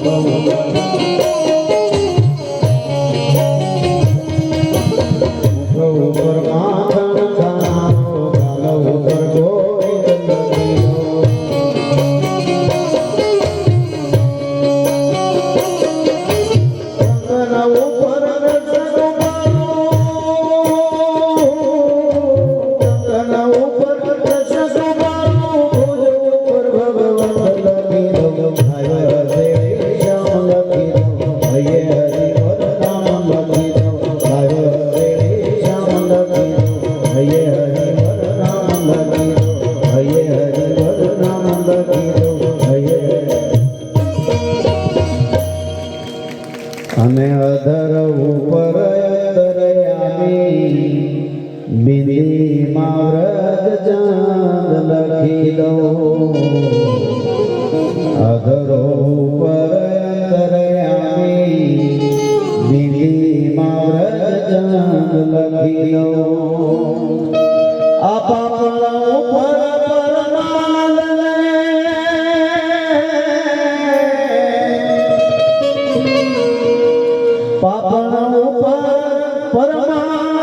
Oh, અને અધર ઉપર તરયામી બિંદી માવરત ચાંદ લખી દો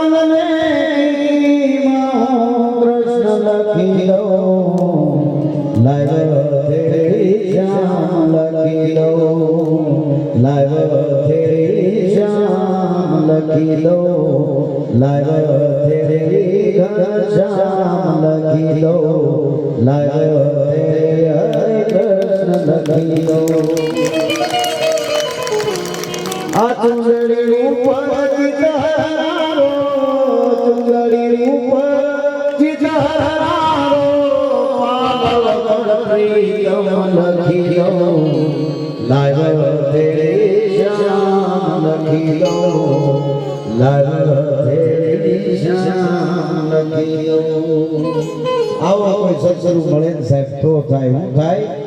চরণে কৃষ্ণ লখিল লাইব তেরি শ্যাম লখিল লাইব তেরি শ্যাম লখিল লাইব তেরি শ্যাম লখিল লাইব তেরি কৃষ্ণ লখিল આ ચુંદડી ઉપર ચિતહારો ચુંદડી ઉપર ચિતહારો પાગલ પ્રિયમ લખી દો લાવ તેરે સાહેબ તો થાય હું થાય